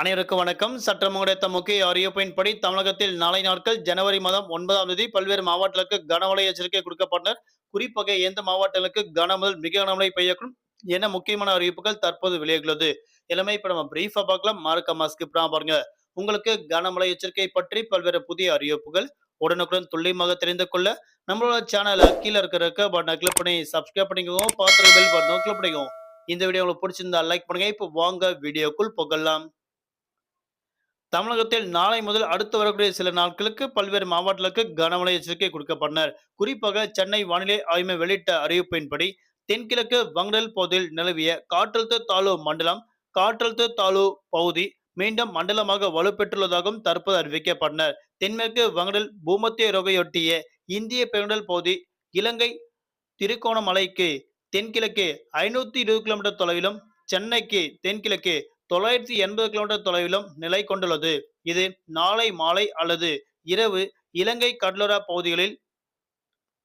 அனைவருக்கும் வணக்கம். சட்டம் கிடைத்த முக்கிய அறிவிப்பின்படி தமிழகத்தில் நாளை நாட்கள் ஜனவரி மாதம் ஒன்பதாம் தேதி பல்வேறு மாவட்டங்களுக்கு கனமழை எச்சரிக்கை கொடுக்கப்பட்டனர். குறிப்பாக எந்த மாவட்டங்களுக்கு கனமுதல் மிக கனமழை பெய்யக்கும் என முக்கியமான அறிவிப்புகள் தற்போது வெளியாகியுள்ளது. எல்லாமே இப்ப நம்ம பிரீஃபா பார்க்கலாம். மார்க்க ஸ்கிப் பாருங்க. உங்களுக்கு கனமழை எச்சரிக்கை பற்றி பல்வேறு புதிய அறிவிப்புகள் உடனுக்குடன் துல்லியமாக தெரிந்து கொள்ள நம்மளோட சேனல் கீழே இருக்கிற பட்டனை கிளிக் பண்ணி சப்ஸ்கிரைப் பண்ணிக்கோங்க. பார்த்து பெல் பட்டனை கிளிக் பண்ணிக்கோங்க. இந்த வீடியோ உங்களுக்கு பிடிச்சிருந்தா லைக் பண்ணுங்க. இப்போ வாங்க வீடியோக்குள் புகழலாம் தமிழகத்தில் நாளை முதல் அடுத்து வரக்கூடிய சில நாட்களுக்கு பல்வேறு மாவட்டங்களுக்கு கனமழை எச்சரிக்கை கொடுக்கப்பட்டனர். குறிப்பாக சென்னை வானிலை ஆய்வு வெளியிட்ட அறிவிப்பின்படி தென்கிழக்கு வங்கடல் பகுதியில் நிலவிய காற்றழுத்த தாழ்வு மண்டலம் காற்றழுத்த தாழ்வு பகுதி மீண்டும் மண்டலமாக வலுப்பெற்றுள்ளதாகவும் தற்போது அறிவிக்கப்பட்டனர். தென்மேற்கு வங்கடல் பூமத்திய ரோகையொட்டிய இந்திய பெருங்கடல் பகுதி இலங்கை திருகோணமலைக்கு தென்கிழக்கு ஐநூத்தி இருபது கிலோமீட்டர் தொலைவிலும் சென்னைக்கு தென்கிழக்கு தொள்ளாயிரத்தி எண்பது கிலோமீட்டர் தொலைவிலும் நிலை கொண்டுள்ளது. இது நாளை மாலை அல்லது இரவு இலங்கை கடலோரா பகுதிகளில்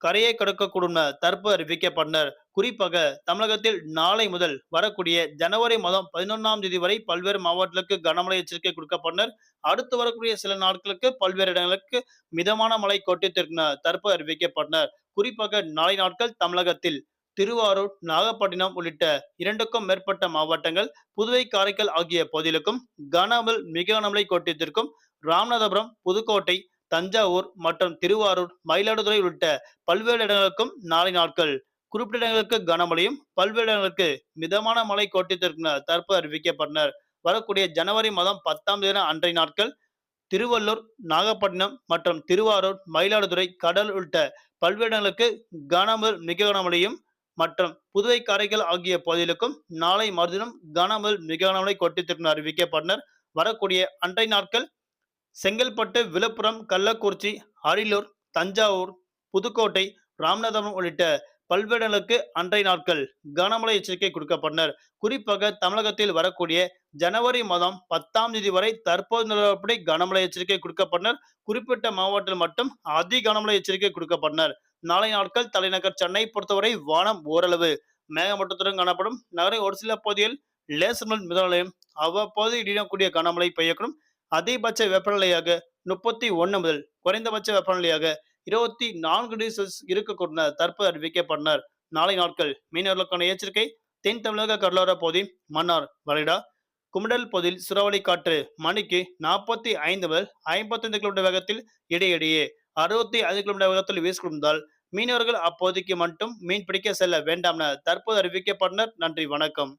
கரையை கடக்கக்கூடும் தற்போது அறிவிக்கப்பட்டனர். குறிப்பாக தமிழகத்தில் நாளை முதல் வரக்கூடிய ஜனவரி மாதம் பதினொன்றாம் தேதி வரை பல்வேறு மாவட்டங்களுக்கு கனமழை எச்சரிக்கை கொடுக்கப்பட்டனர். அடுத்து வரக்கூடிய சில நாட்களுக்கு பல்வேறு இடங்களுக்கு மிதமான மழை கொட்டித்திருக்கிற தற்போது அறிவிக்கப்பட்டனர். குறிப்பாக நாளை நாட்கள் தமிழகத்தில் திருவாரூர் நாகப்பட்டினம் உள்ளிட்ட இரண்டுக்கும் மேற்பட்ட மாவட்டங்கள் புதுவை காரைக்கால் ஆகிய பகுதிகளுக்கும் கனமல் மிக கனமழை கோட்டத்திற்கும் ராமநாதபுரம் புதுக்கோட்டை தஞ்சாவூர் மற்றும் திருவாரூர் மயிலாடுதுறை உள்ளிட்ட பல்வேறு இடங்களுக்கும் நாளை நாட்கள் குறிப்பிட்ட இடங்களுக்கு கனமழையும் பல்வேறு இடங்களுக்கு மிதமான மழை கோட்டத்திற்கு தற்போது அறிவிக்கப்பட்டனர். வரக்கூடிய ஜனவரி மாதம் பத்தாம் தேதி அன்றைய நாட்கள் திருவள்ளூர் நாகப்பட்டினம் மற்றும் திருவாரூர் மயிலாடுதுறை கடல் உள்ளிட்ட பல்வேறு இடங்களுக்கு கனமல் மிக கனமழையும் மற்றும் புதுவை காரைக்கால் ஆகிய பகுதிகளுக்கும் நாளை மறுதினம் கனமல் மிக கனமழை கொட்டித்திருக்கும் அறிவிக்கப்பட்டனர். வரக்கூடிய அன்றை நாட்கள் செங்கல்பட்டு விழுப்புரம் கள்ளக்குறிச்சி அரியலூர் தஞ்சாவூர் புதுக்கோட்டை ராமநாதபுரம் உள்ளிட்ட பல்வேறு இடங்களுக்கு அன்றைய நாட்கள் கனமழை எச்சரிக்கை கொடுக்கப்பட்டனர். குறிப்பாக தமிழகத்தில் வரக்கூடிய ஜனவரி மாதம் பத்தாம் தேதி வரை தற்போது நிலவரப்படி கனமழை எச்சரிக்கை கொடுக்கப்பட்டனர். குறிப்பிட்ட மாவட்டத்தில் மட்டும் அதி கனமழை எச்சரிக்கை கொடுக்கப்பட்டனர். நாளை நாட்கள் தலைநகர் சென்னை பொறுத்தவரை வானம் ஓரளவு மேகமூட்டத்துடன் காணப்படும். நகரின் ஒரு சில பகுதியில் லேசர் மிதநிலையம் அவ்வப்போது இடியக்கூடிய கனமழை பெய்யக்கூடும். அதிகபட்ச வெப்பநிலையாக முப்பத்தி ஒன்று முதல் குறைந்தபட்ச வெப்பநிலையாக இருபத்தி நான்கு டிகிரி செல்சியஸ் இருக்கக்கூடிய தற்போது அறிவிக்கப்பட்டனர். நாளை நாட்கள் மீனவர்களுக்கான எச்சரிக்கை. தென் தமிழக கடலோர பகுதி மன்னார் வளைடா குமிடல் பகுதியில் சுறாவளி காற்று மணிக்கு நாற்பத்தி ஐந்து முதல் ஐம்பத்தைந்து கிலோமீட்டர் வேகத்தில் இடையிடையே அறுபத்தி ஐந்து கிலோமீட்டர் வேகத்தில் வீசிக்கொண்டால் மீனவர்கள் அப்போதைக்கு மட்டும் மீன் பிடிக்க செல்ல வேண்டாம் என தற்போது அறிவிக்கப்பட்டனர். நன்றி வணக்கம்.